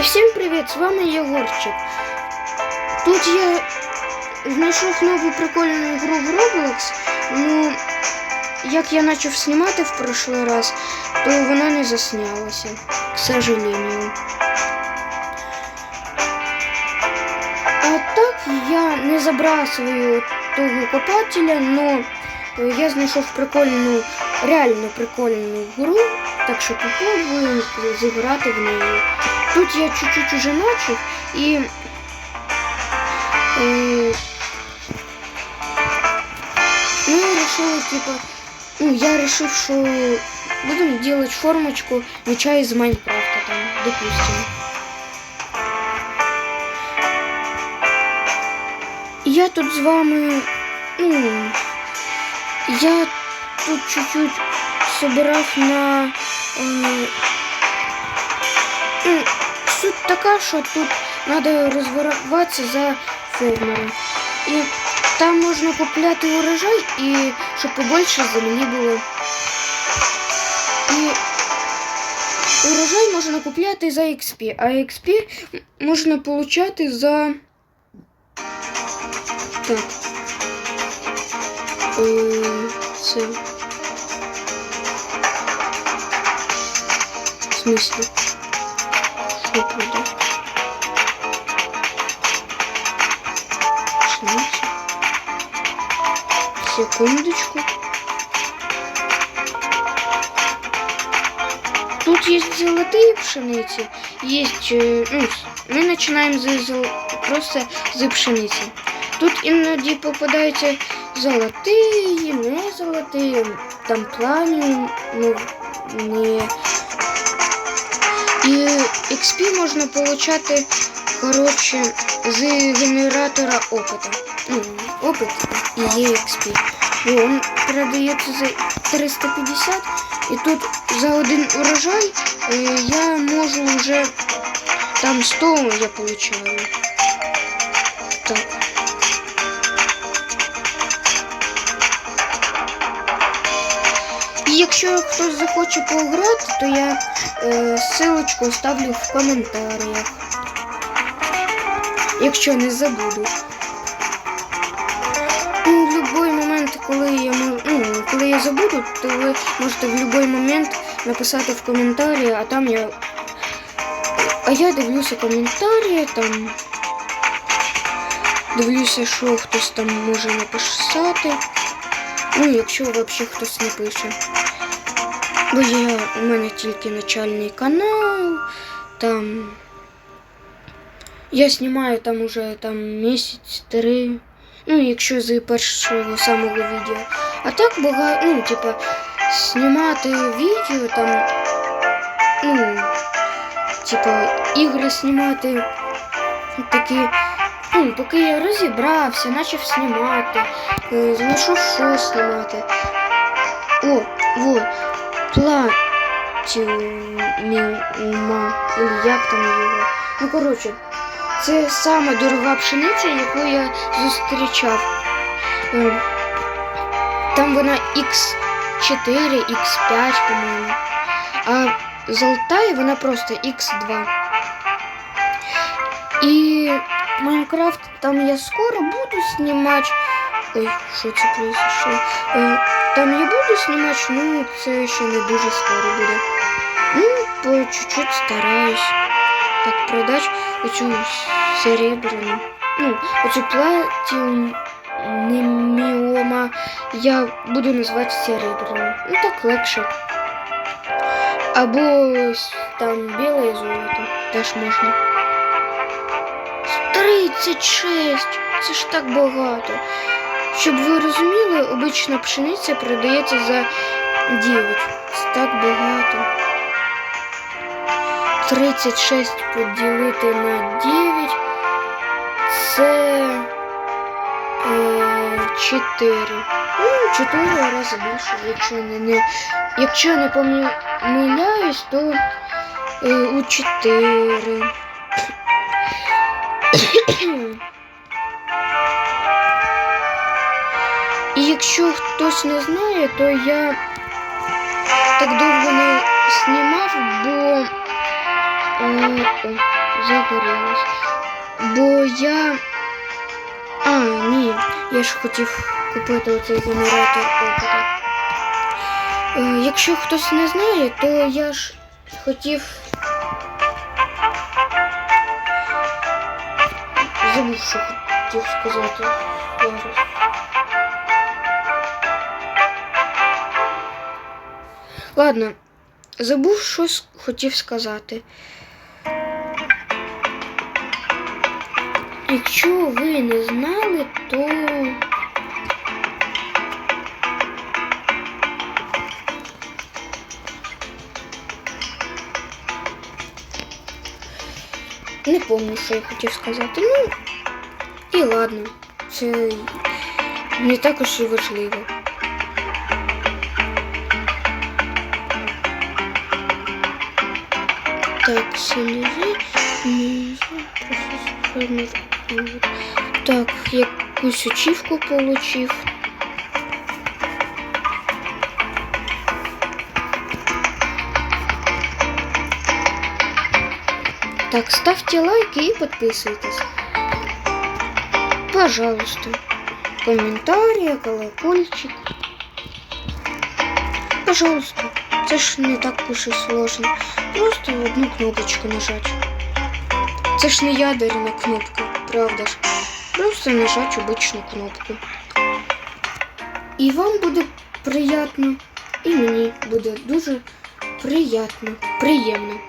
І всім привіт! З вами Єгорчик. Тут я знайшов нову прикольну гру в Roblox. Ну, як я почав знімати в прошлый раз, то вона не заснялася, к сожалению. А так я не забрасываю того копателя, но я знайшов прикольну, реально прикольну гру, так що попробую зіграти в неї. Тут я чуть-чуть уже начал и э, ну я решила типа ну я решил что будем делать формочку меча из Майнкрафта там допустим. Я тут з вами ну я тут чуть-чуть собирав на э, ну, суть така, що тут треба розвиватися за фермером. І там можна купляти урожай і щоб побольше землі було. І урожай можна купляти за XP, а XP можна получати за. Так. Е, Це. В смысле? Что продать? Пшеницу. Секундочку. Тут есть золотые пшеницы, есть, э, ну, мы начинаем за, зол- просто за пшеницы. Тут іноді попадаються золотые, не золотые, там плані, ну, не і XP можна получати, коротше, з генератора опыта. Ну, опит і є XP. І він продається за 350. І тут за один урожай е, я можу вже там 100 я получаю. І якщо хтось захоче пограти, то я е, ссылочку оставлю в коментарях. Якщо не забуду. Ну, в будь-який момент, коли я ну, коли я забуду, то ви можете в будь-який момент написати в коментарі, а там я. А я дивлюся коментарі, там. Дивлюся, що хтось там може написати. Ну, якщо взагалі хтось не пише. Бо я, у мене тільки начальний канал, там. Я знімаю там уже там місяць, три. Ну, якщо з першого самого відео. А так багато, ну, типа, знімати відео там. Ну, типа, ігри знімати такі. Ну, поки я розібрався, почав знімати, е, знайшов що знімати. О, вот. Платіума, як там його. Ну, коротше, це сама дорога пшениця, яку я зустрічав. Е, Там вона X4, X5, по-моєму. А золотая вона просто X2. І Майнкрафт там я скоро буду знімати. Ой, що це произошло? Е, Там я буду знімати, ну це ще не дуже скоро буде. Ну, по чуть-чуть стараюсь. Так, продати оцю серебряну. Ну, оцю платіуміома я буду називати серебряну. Ну так легше. Або с- там біле золото теж можна. 36! Це ж так багато. Щоб ви розуміли, обична пшениця продається за 9. Це так багато. 36 поділити на 9. Це е, 4. Ну, 4 рази більше, якщо не, не, якщо не помиляюсь, то е, у 4. І якщо хтось не знає, то я так довго не знімав, бо е, о, загорілась. Бо я. А, ні, я ж хотів купити оцей генератор опиту. Е, якщо хтось не знає, то я ж хотів. Забув, що хотів сказати. Ладно, забув, що хотів сказати. Якщо ви не знали, то. Не пам'ятаю, що я хотів сказати. Ну, і ладно, це не також і важливо. Так, селери. ні, просто сформувати. Так, якусь очівку получив. Так, ставьте лайки и подписывайтесь. Пожалуйста. Комментарии, колокольчик. Пожалуйста. Це ж не так уж і сложно. Просто одну кнопочку нажать. Це ж не ядерна кнопка, правда ж? Просто нажать обичну кнопку. І вам буде приємно, і мені буде дуже приємно. Приємно.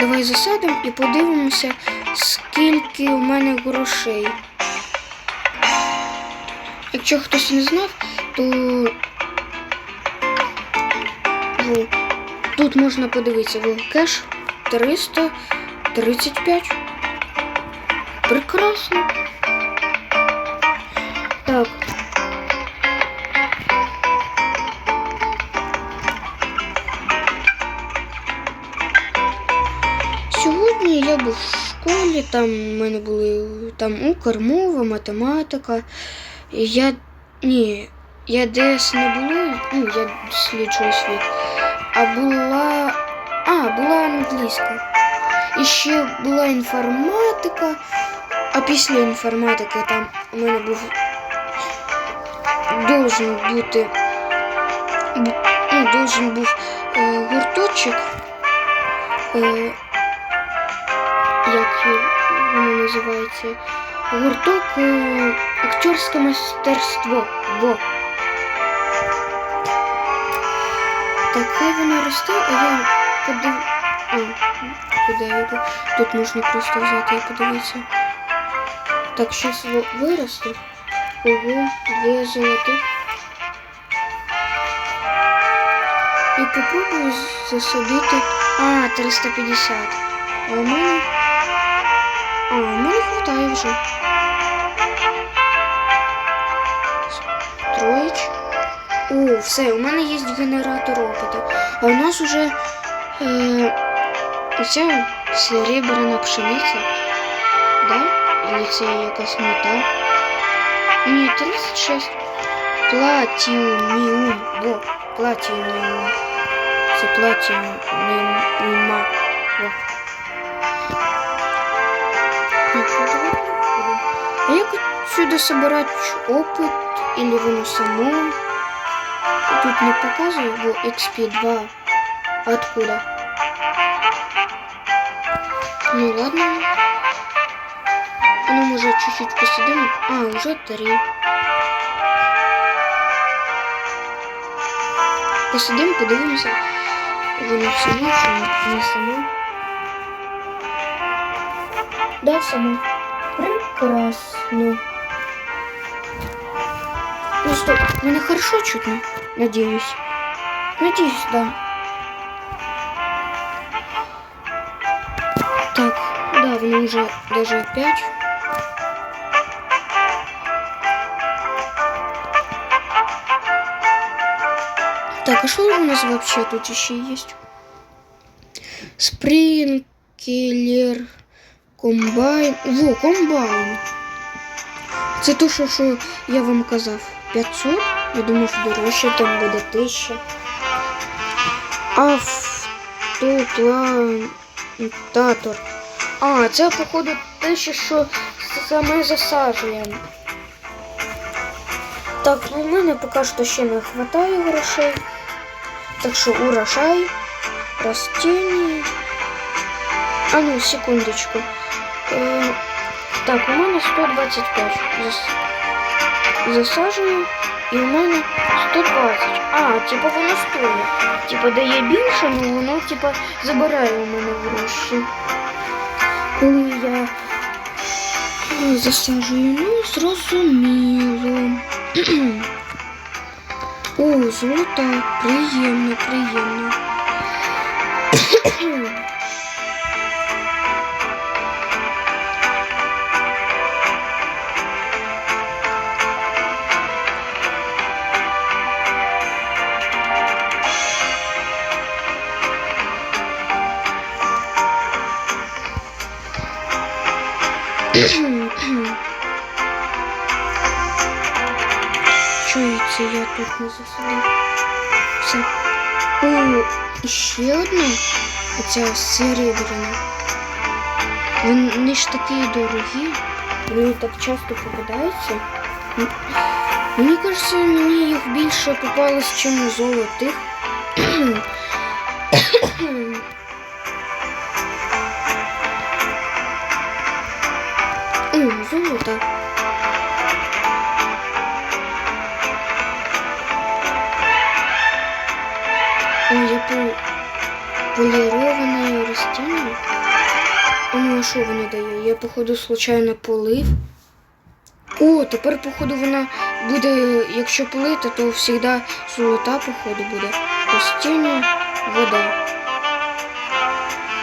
Давай засадимо і подивимося, скільки у мене грошей. Якщо хтось не знав, то Во, тут можна подивитися, кеш 335. Прекрасно. Так. В школі, там в мене були там укрмова, математика. Я ні, я десь не було, ну я досліджую світ. А була. А, була англійська. І ще була інформатика. А після інформатики там у мене був должен бути. бу- Ну, должен був е, гурточок. Е, як воно називається? Гурток е, актерське мастерство. Во. Так, хай воно росте, а я подив... А, куди я йду? Тут можна просто взяти і подивитися. Так, зараз виросте. Ого, дві золотих. І попробую засадити. А, 350. А у мене. У мене хватає вже. Троїч. О, все, у мене є генератор опиту. А у нас уже е, оця серебряна пшениця. Да? Или це якась мета? Ні, 36. Платіуміум. Во, платіуміум. Це платіуміма. Во. А як отсюда собирать опыт? Или воно само? Тут не показываю, во, XP2. Откуда? Ну ладно. А ну, може, чуть-чуть посидим. А, уже три. Посидим, подивимося. Воно само, чи не само. Да, само. Прекрасно. Ну что, мне хорошо чутно? Надеюсь. Надеюсь, да. Так, да, воно уже даже 5. Так, а что у нас вообще тут еще есть? Спринкелер, комбайн. Во, комбайн. Це то, що, що я вам казав. 500. Я думав, дорожче там буде 1000. суплантатор. А, це, походу, те, що, саме засаджуємо. Так, в мене поки що ще не вистачає грошей. Так що урожай, растения. А ну, секундочку. Е, так, у мене 125. Зас... Засаджую. І у мене 120. А, типа воно стоїть. Типа дає більше, але воно типа забирає у мене гроші. Коли я засаджую, ну зрозуміло. О, золото, приємно, приємно. Не засадив? Все. О, і ще одна. Оця серебряна. Вони ж такі дорогі. Вони так часто попадаються. Мені кажеться, мені їх більше попалось, ніж золотих. полірованное растение. Ну, а що вона дає? Я, походу, случайно полив. О, тепер, походу, вона буде, якщо полити, то завжди золота, походу, буде. Растіння, вода.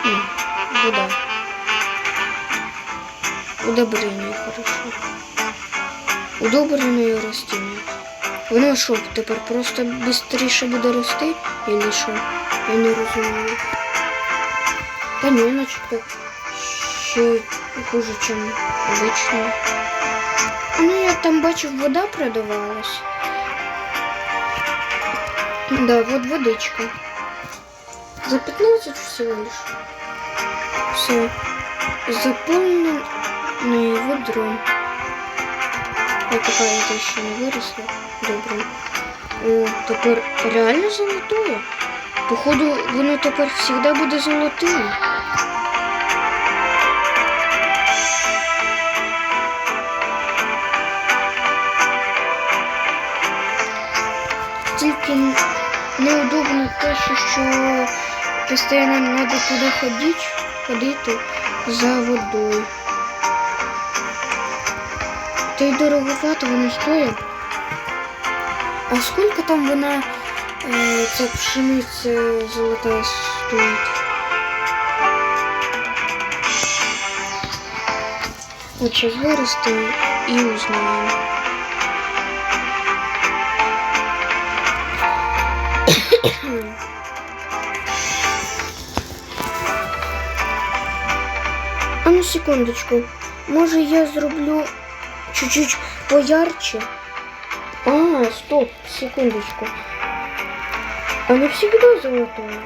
М, Вода. Удобрення, хорошо. Удобрене растіння. Воно що, тепер просто швидше буде рости? Или що? Я не розумію. Та ні, начебто ще хуже, ніж. А ну я там бачив, вода продавалась. Да, вот водичка. За 15 всего лишь. Все. Заполненное ведро. Я какая это еще не выросла. Добре. О, тепер реально золотое. Походу, воно тепер завжди буде золотим. Тільки неудобно те, що, постійно треба туди ходити, ходити за водою. Та й дороговато воно стоїть. А сколько там вона е, ця пшениця золота стоїть? От зараз виросте і узнаємо. А ну секундочку. Може я зроблю чуть-чуть поярче? А, стоп, секундочку. Не всегда золотое.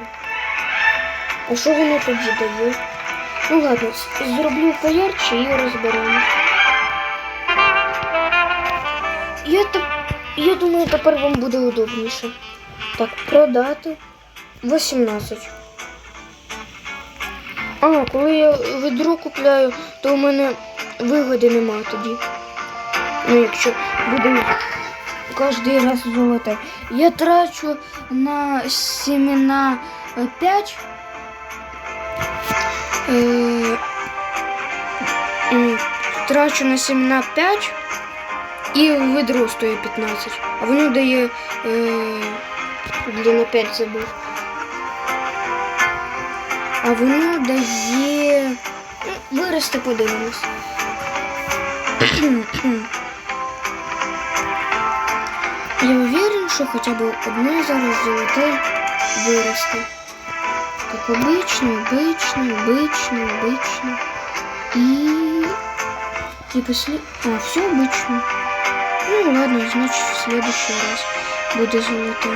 А що воно тоді дає? Ну ладно, зроблю поярче і розберемо. Я, так, я думаю, тепер вам буде удобніше. Так, продати 18. А, коли я ведро купляю, то у мене вигоди нема тоді. Ну, якщо буде кожен раз золоте. Я трачу на семена е, 5. Е, м, трачу на семена 5 і ведро стоїть 15. А воно дає. Е, блін, опять забув. А воно дає. Ну, виросте, подивимось. Я уверен, что хотя бы одне зараз золоте виросте. Так обычно, обычно, обычно, обычно и Типа слід... А, все обычно. Ну ладно, значит в следующий раз буде золото.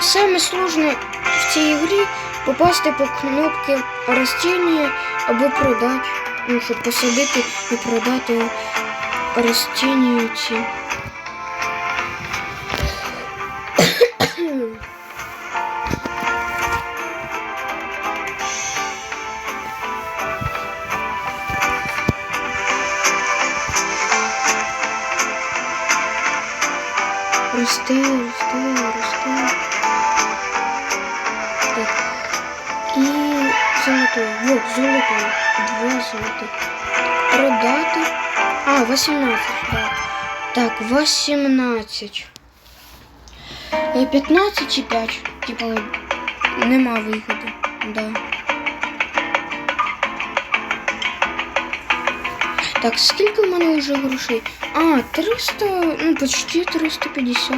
Самое сложное в цій игре попасть по кнопке растения або продати. Ну, щоб посадити і продати ростіння золотих. Продати. А, 18, да. Так, 18. Е, 15 і 5. Типа, нема виходу. Да. Так, скільки в мене вже грошей? А, 300, ну почти 350.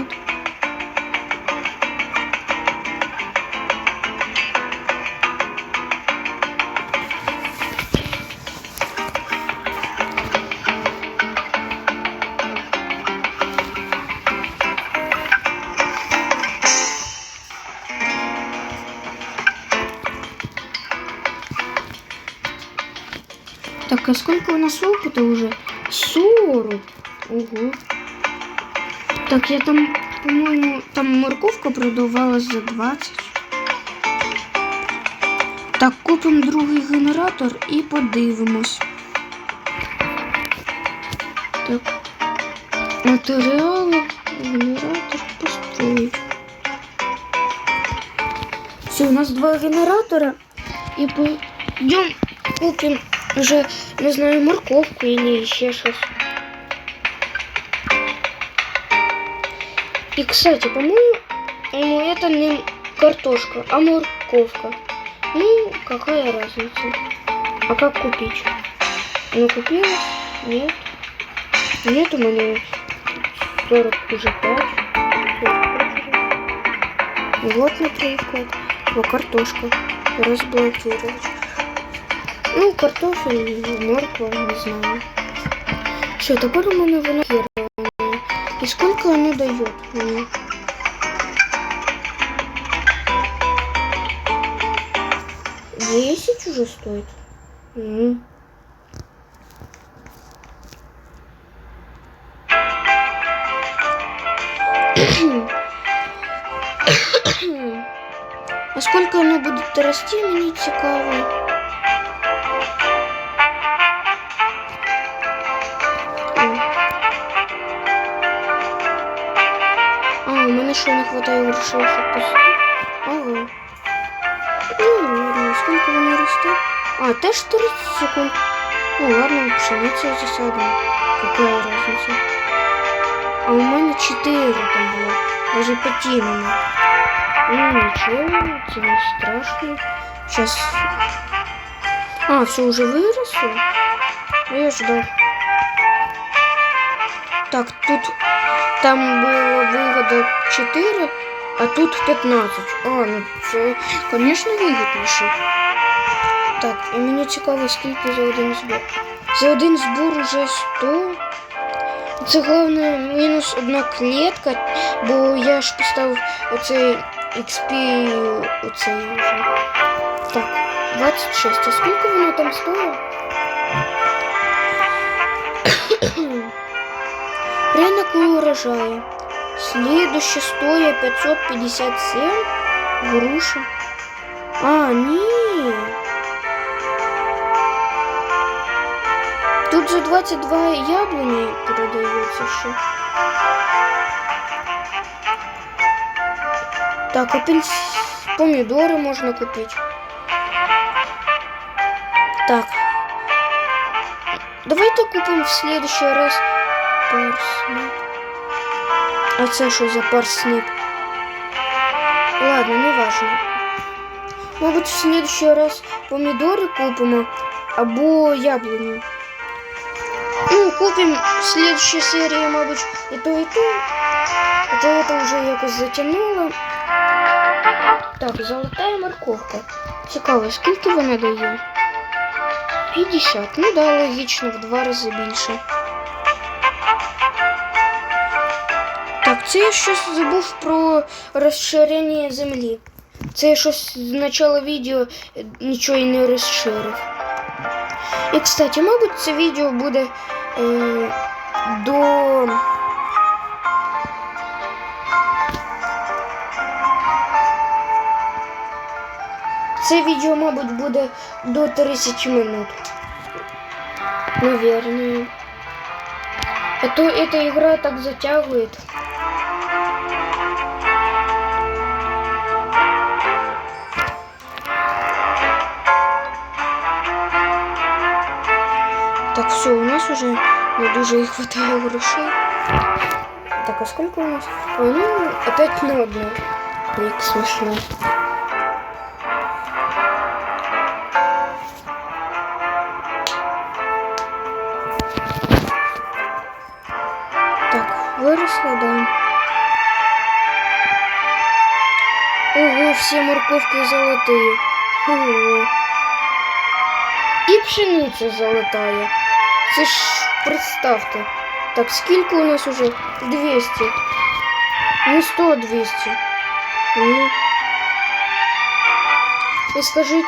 Так, а сколько у нас опыта уже? 40. Ого. Так, я там, по-моему, там морковка продавалась за 20. Так, купимо другий генератор і подивимось. Так. Матеріали, генератор построїть. Все, у нас два генератора. І пойдем купим уже, не знаю, морковку или еще что И, кстати, по-моему, ну, это не картошка, а морковка. Ну, какая разница? А как купить? Ну, купила? Нет. Нет у меня 40 уже 5. Вот, например. Вот картошка. Разблокировать. Ну, картофель, морква, не знаю. Все, теперь у меня воно кероване. И сколько оно дает мне? Десять уже стоит. М. А сколько оно будет расти, мне цікаво. Мене що не хватає грошей, щоб посадити? Ага. Ну, ладно, сколько воно росте? А, теж 30 секунд. Ну ладно, пшеницю засадимо. Какая разница? А у мене 4 там було. Даже 5 нема. Ну, ничего, это не страшно. Сейчас. А, все уже выросло? Я ждал. Так, тут там было вывода 4, а тут 15. А, ну конечно, вигідніше. Так, і мені цікаво, скільки за один збор. За один збор уже 100. Це головне мінус одна клітка, бо я ж поставив оцей XP оцей вже. Так, 26. А скільки воно там стоїть? Рынок урожая. Следующий стоя 557 груша. А, ні. Тут же 22 яблони продается еще. Так, апельс... помидоры можно купить. Так. Давайте купим в следующий раз парснип. А це що за парснип? Ладно, не важно. Мабуть, в следующий раз помідори купимо або яблуню. Ну, купим в следующей серии, мабуть, і то, і то. А то это вже якось затягнуло. Так, золотая морковка. Цікаво, скільки вона дає? 50. Ну да, логічно, в два рази більше. Це я щось забув про розширення землі. Це я щось з начала відео нічого і не розширив. І, кстати, мабуть, це відео буде е, до. Це відео, мабуть, буде до 30 минут. Наверное. А то эта игра так затягивает. Так, все, у нас уже не дуже и хватает грошей. Так, а сколько у нас? А, ну, опять на одну. Как смешно. Так, выросла, да. Ого, все морковки золотые. Ого. І пшениця золотая. Це ж представте. Так, скільки у нас уже? 200. Не 100, 200. Ну. І скажіть...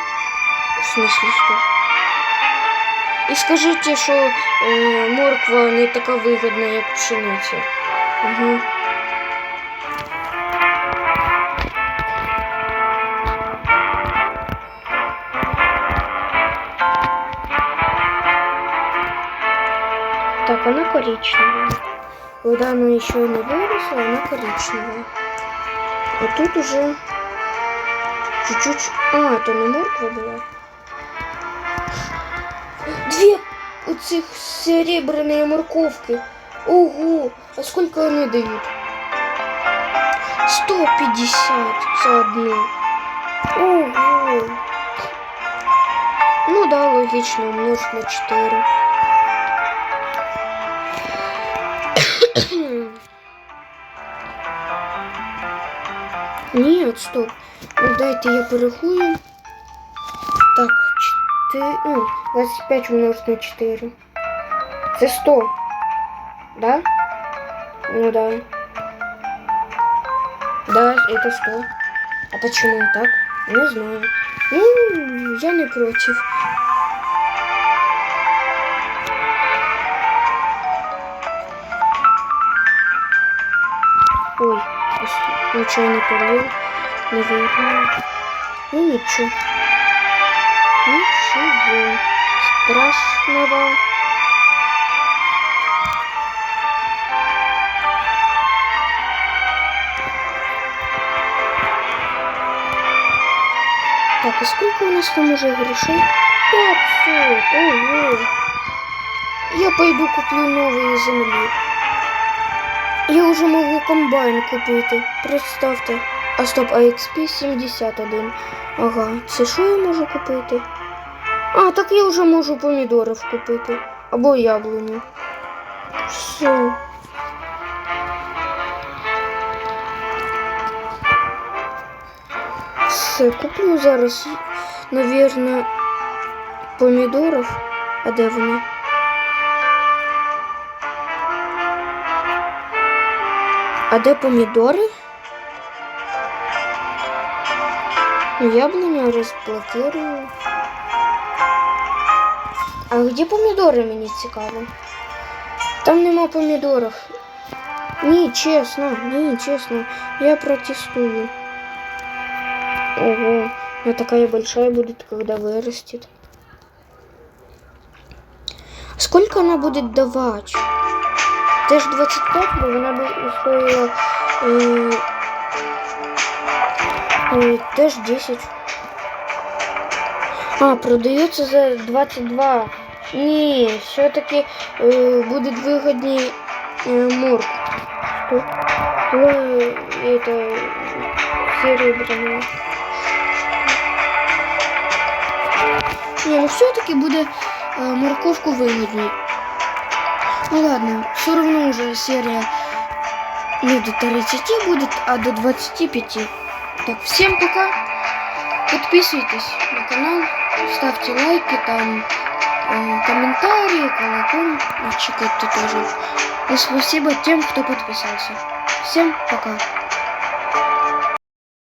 В смысле що? І скажіть, що е, морква не така вигідна, як пшениця. Угу. коричневая. Когда она еще не выросла, она коричневая. А тут уже чуть-чуть... А, это не морква была. Две оцих серебряные морковки. Ого, а сколько они дают? 150 за одну. Ого. Ну да, логично, умножить на 4. Нет, стоп. Ну, Дайте я порахую. Так, 4, ну, 25 умножить на 4. Это 100. Да? Ну да. Да, это 100. А почему так? Не знаю. Ну, я не против. Ничего не полил, наверное. Ну ничего. Ничего страшного. Так, и сколько у нас там уже грошей? 500, ого. Я пойду куплю новые земли. Я вже можу комбайн купити. Представте. А стоп, а XP 71. Ага, це що я можу купити? А, так я вже можу помідорів купити. Або яблуню. Все. Все, куплю зараз, навірно, помідорів. А де вони? А де помідори? Яблоня розблокирую. А где помідори мені цікаво? Там нема помідорів. Ні, чесно, ні, чесно. Я протестую. Ого, она такая большая будет, когда вырастет. Сколько она будет давать? Теж 25, бо вона би стоїла е, е, теж 10. А, продається за 22. Ні, все-таки е, буде вигідні е, морг. Что? Это серебряное. Не, ну все-таки буде е, морковку вигідні. Ну ладно, все равно уже серия не до 30 будет, а до 25. Так, всем пока. Подписывайтесь на канал, ставьте лайки, там э, комментарии, колокольчик это тоже. И спасибо тем, кто подписался. Всім пока.